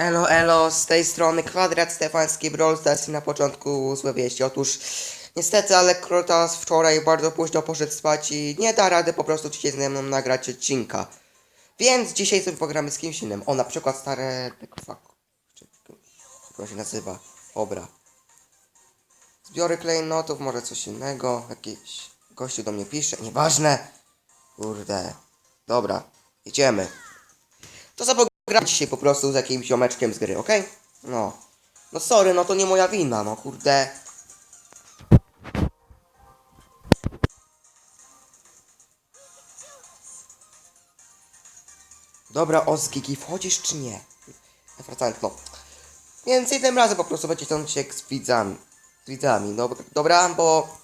Elo, elo, z tej strony Kwadrat Stefański Brawl Stars na początku złe wieści. Otóż niestety, ale Krotas wczoraj bardzo późno poszedł spać i nie da rady po prostu dzisiaj ze mną nagrać odcinka. Więc dzisiaj sobie pogramy z kimś innym. O, na przykład stare... Fuck. Jak się nazywa? Dobra. Zbiory klejnotów, może coś innego. Jakiś gościu do mnie pisze. Nieważne. Kurde. Dobra, jedziemy. To sobie gram dzisiaj po prostu z jakimś ziomeczkiem z gry, okej? No. No sorry, no to nie moja wina, no kurde. Dobra, Ozgigi, wchodzisz czy nie? Wracając, no. Więc tym razem po prostu będzie ten odcinek z widzami. Z widzami, no dobra, bo...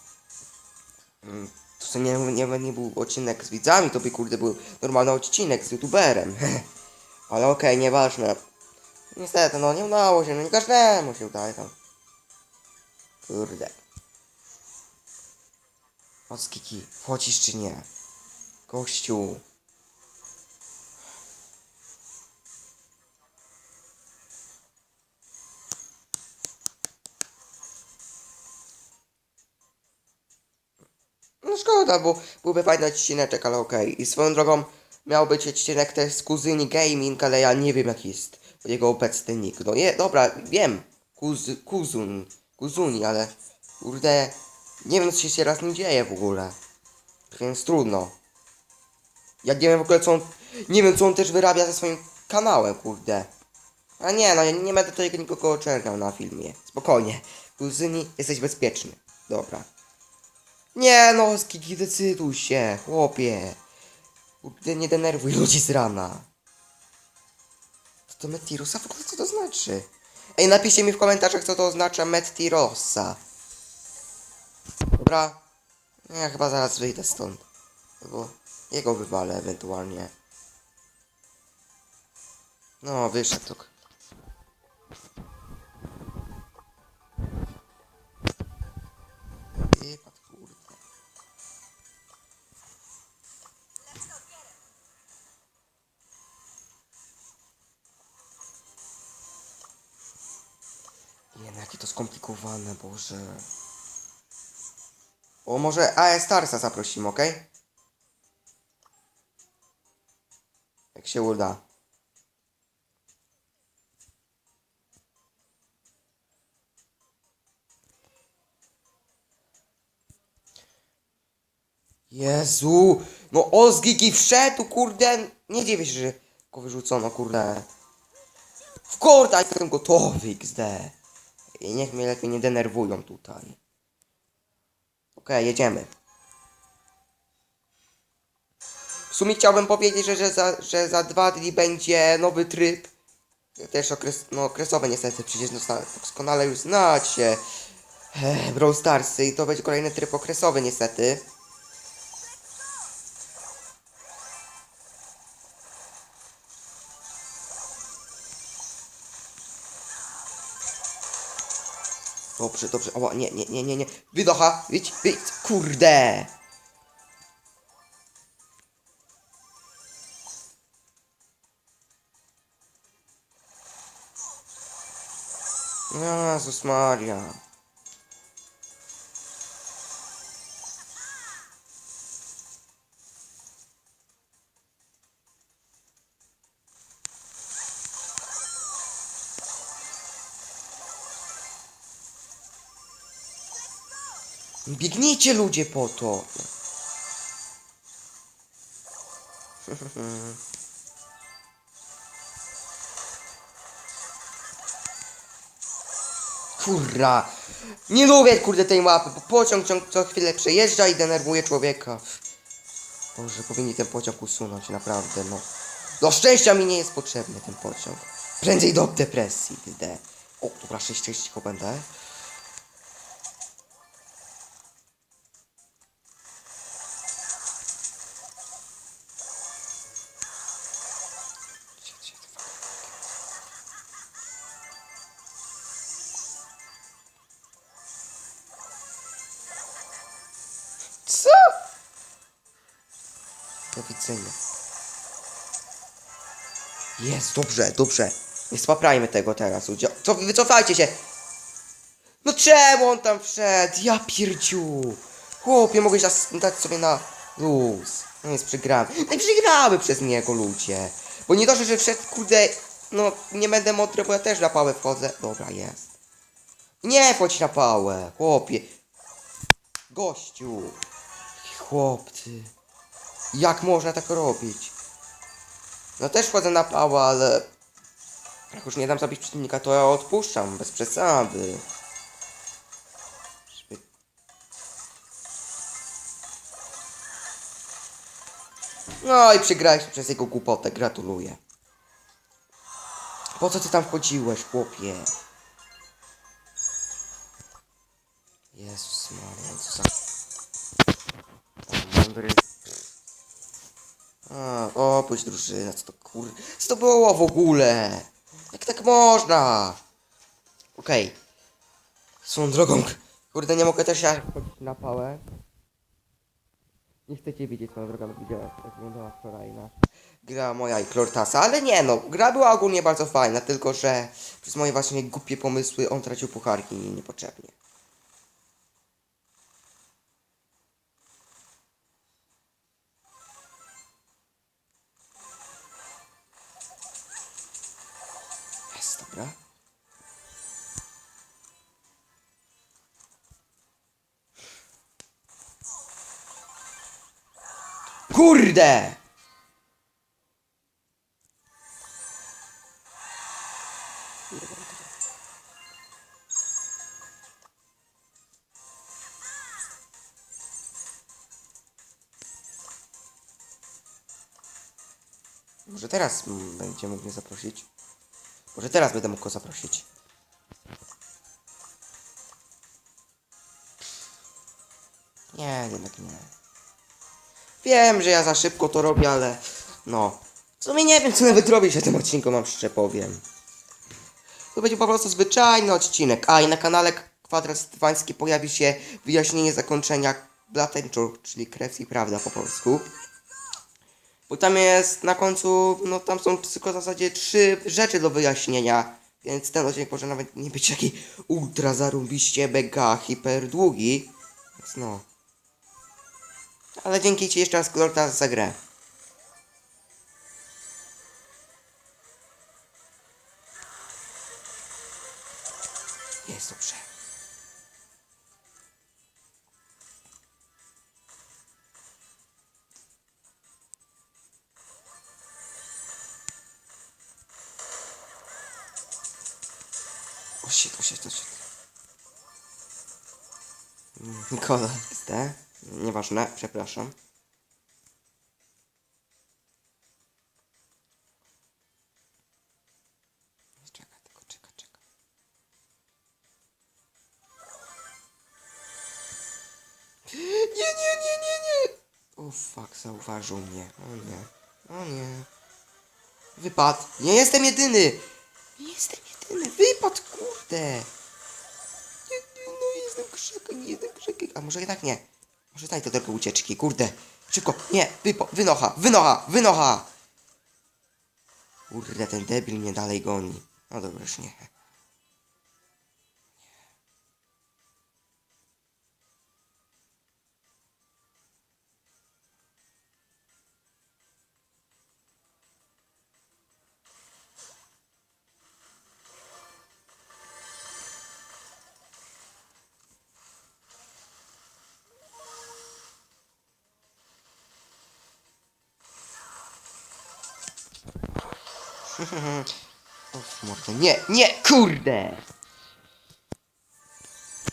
Mm, To nie, nie, nie był odcinek z widzami, to by kurde był normalny odcinek z youtuberem. Ale okej, nieważne. Niestety, no nie udało się, no nie każdemu się udaje tam. Kurde. Oskiki, wchodzisz czy nie? Gościu. No szkoda, bo byłby fajny odcineczek, ale okej. I swoją drogą miał być odcinek też z kuzyni gaming, ale ja nie wiem jaki jest jego obecny nick. No nie, dobra, wiem. Kuz, kuzun, kuzuni, ale kurde, nie wiem co się raz nie dzieje w ogóle. Więc trudno. Ja nie wiem w ogóle co on, nie wiem co on też wyrabia ze swoim kanałem, kurde. A nie, no ja nie będę tutaj nikogo oczerniał na filmie. Spokojnie. Kuzyni, jesteś bezpieczny. Dobra. Nie no, Skiki, decyduj się, chłopie. Kurde, nie denerwuj ludzi z rana. Co to Metirosa? W ogóle co to znaczy? Ej, napiszcie mi w komentarzach, co to oznacza Metirosa. Dobra. Ja chyba zaraz wyjdę stąd. Bo jego wywalę ewentualnie. No, wyszedł. Jakie to skomplikowane, Boże. O, może AE Starsa zaprosimy, ok? Jak się uda. Jezu! No Ozgiki wszedł, kurde! Nie dziwię się, że go wyrzucono, kurde. W korda jestem gotowy, XD. I niech mnie lepiej nie denerwują tutaj. Okej, jedziemy. W sumie chciałbym powiedzieć, że, że, za, że za dwa dni będzie nowy tryb. Też okres, no, okresowy niestety, przecież no, doskonale już znacie. Ech, Brawl Starsy i to będzie kolejny tryb okresowy niestety. Dobrze, dobrze. O, nie, nie, nie, nie, nie. Wydocha, wyjdź, wyjdź, kurde. Jezus Maria. Biegnijcie ludzie po to. Kurra. Nie lubię kurde tej mapy, bo pociąg ciąg co chwilę przejeżdża i denerwuje człowieka. Boże, powinni ten pociąg usunąć, naprawdę, no. Do szczęścia mi nie jest potrzebny ten pociąg. Prędzej do depresji, gdy. O, dobra, 6 cicho będę. Do widzenia. Jest, dobrze, dobrze. Nie spaprajmy tego teraz, ludzie. Co, wycofajcie się! No czemu on tam wszedł? Ja pierdziu! Chłopie, mogłeś nas dać sobie na luz. No jest przegrany. No i przegrały przez niego ludzie. Bo nie dość, że wszedł, kurde, no nie będę mądry, bo ja też na pałę wchodzę. Dobra, jest. Nie wchodź na pałę, chłopie. Gościu. Chłopcy. Jak można tak robić? No też wchodzę na pałę, ale... Jak już nie dam zabić przeciwnika, to ja odpuszczam, bez przesady. No i przegrałeś przez jego głupotę, gratuluję. Po co ty tam wchodziłeś, chłopie? Jezus Maria, co za... Mądry. A, opuść drużynę, co to kur... Co to było w ogóle? Jak tak można? Okej. Swoją drogą, kurde, nie mogę też ja chodzić na pałę. Nie chcecie wiedzieć, swoją drogą, widziałem, jak wyglądała wczoraj na gra moja i Klortasa, ale nie no, gra była ogólnie bardzo fajna, tylko że przez moje właśnie głupie pomysły on tracił pucharki niepotrzebnie. Kurde! Może teraz będzie mógł mnie zaprosić? Może teraz będę mógł go zaprosić. Wiem, że ja za szybko to robię, ale no. W sumie nie wiem, co nawet robić na tym odcinku, mam szczerze powiem. To będzie po prostu zwyczajny odcinek. A i na kanale Kwadrat Stefański pojawi się wyjaśnienie zakończenia Blatenczu, czyli krew i prawda po polsku. Bo tam jest na końcu, no tam są tylko w zasadzie trzy rzeczy do wyjaśnienia. Więc ten odcinek może nawet nie być taki ultra zarąbiście mega hiper długi. Więc no. Ale dzięki Ci jeszcze raz Klorta za grę. Jest dobrze. O shit, o shit, o shit. Mm, Nikola, XD. Nieważne, przepraszam. Tylko. Nie, nie, nie, nie, nie! O fuck, zauważył mnie. O nie, o nie. Wypad. Nie jestem jedyny! Nie jestem jedyny, wypad, kurde! Nie, nie, no jestem krzaka, nie jestem krzaka. A może jednak nie? Może daj to tylko ucieczki, kurde. Szybko, nie, wypo, wynocha, wynocha, wynocha! Kurde, ten debil mnie dalej goni. No dobra, już nie. W mordę. Nie, nie, kurde!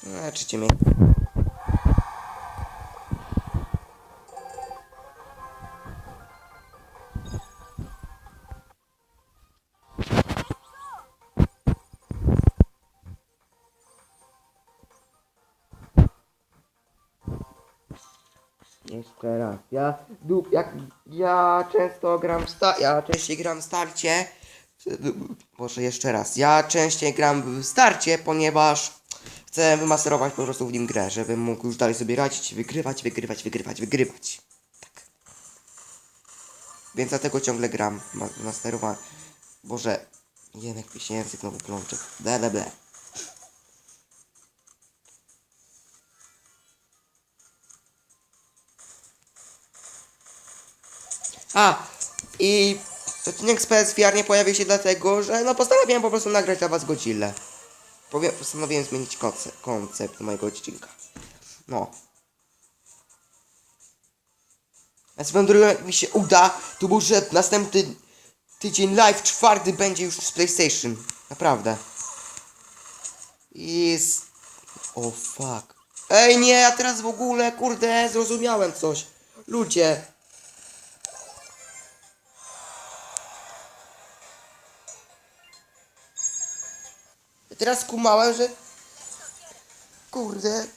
Leczycie mnie. Jeszcze raz. Ja, jak, ja często gram w sta- ja częściej gram w starcie. Może jeszcze raz. Ja częściej gram w starcie, ponieważ chcę wymasterować po prostu w nim grę, żebym mógł już dalej sobie radzić, wygrywać, wygrywać, wygrywać, wygrywać. Tak. Więc dlatego ciągle gram ma- masterowa. Boże, Jemek Piesięcy, znowu plączek. Ble, ble, ble. A, i odcinek z PSVR nie pojawił się dlatego, że no postanowiłem po prostu nagrać dla was Godzillę. Powie- Postanowiłem zmienić koncept, koncept mojego odcinka. No. Ja swoją drogą, jak mi się uda, to może następny tydzień live czwarty będzie już z PlayStation. Naprawdę. Jest... O fuck. Ej nie, ja teraz w ogóle, kurde, zrozumiałem coś. Ludzie. Teraz kumałem, że... Kurde.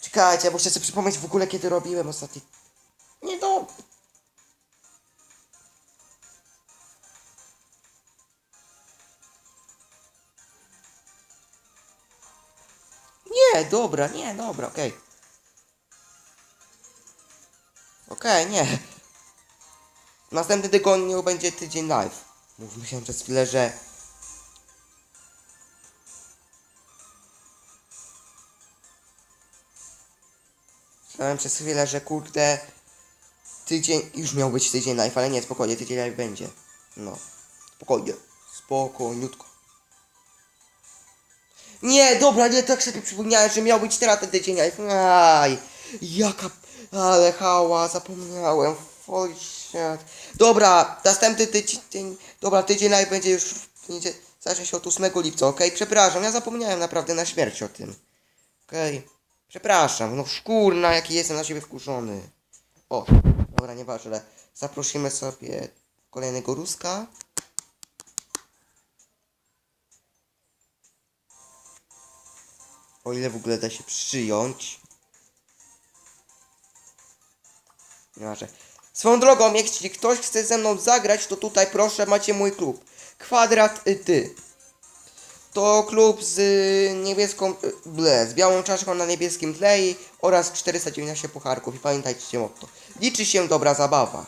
Czekajcie, muszę sobie przypomnieć w ogóle kiedy robiłem ostatni... Nie do... Nie, dobra, nie, dobra, okej. Okej, nie. W następnym tygodniu będzie tydzień live. Mów, myślałem przez chwilę, że... Myślałem przez chwilę, że kurde... Tydzień... Już miał być tydzień live, ale nie, spokojnie, tydzień live będzie. No. Spokojnie. Spokojniutko. Nie, dobra, nie, tak sobie przypomniałem, że miał być teraz ten tydzień live. Aj, jaka... Ale hała, zapomniałem. Holy shit. Dobra, następny tydzień... Dobra, tydzień live będzie już... Będzie, zacznie się od 8 lipca, okej? Przepraszam, ja zapomniałem naprawdę na śmierć o tym. Okej. Przepraszam, no szkurna, jaki jestem na siebie wkurzony. O, dobra, nieważne. Zaprosimy sobie kolejnego Ruska. O ile w ogóle da się przyjąć. Nieważne. Swoją drogą, jeśli ktoś chce ze mną zagrać, to tutaj proszę, macie mój klub. Kwadrat y, ty. To klub z niebieską, y, ble, z białą czaszką na niebieskim tle oraz 490 pucharków. I pamiętajcie o to. Liczy się dobra zabawa.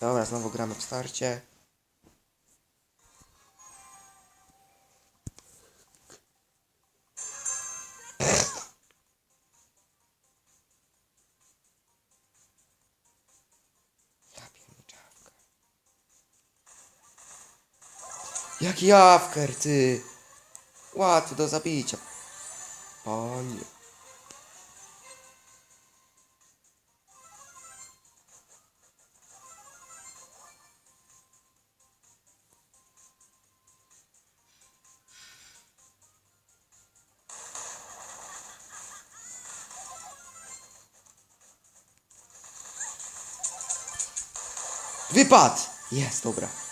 Dobra, znowu gramy w starcie. Jak jawker, ty! Łatwy do zabicia. Panie. Wypad! Jest, dobra.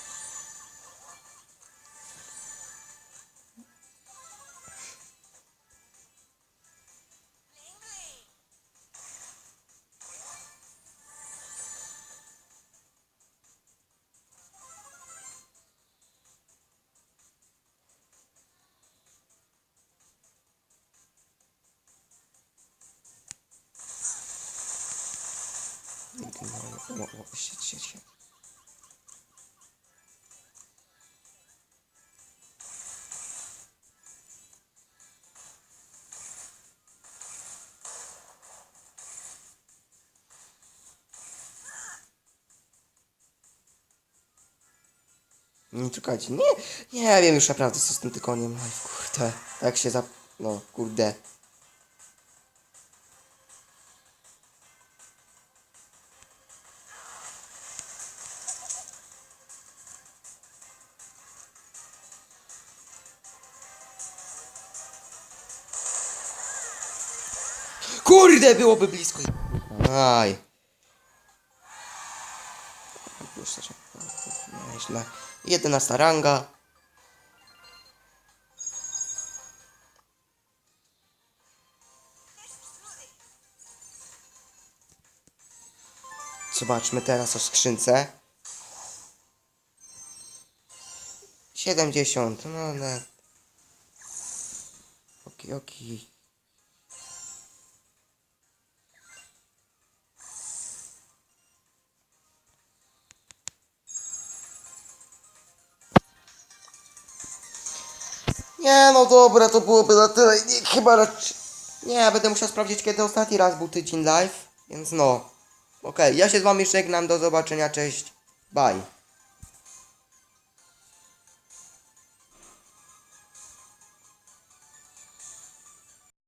O, o, shit, shit, shit. Nie czekajcie, nie, nie wiem już naprawdę co z tym tykoniem kurde, tak się za, no kurde. Kurde, byłoby blisko. Aj. Nieźle. 11 ranga. Zobaczmy teraz o skrzynce. 70, no ale... Oki, oki. Nie, no dobra, to byłoby na tyle. Nie, chyba raczej... Nie, będę musiał sprawdzić, kiedy ostatni raz był tydzień live, więc no. Okej, ja się z wami żegnam, do zobaczenia, cześć, bye.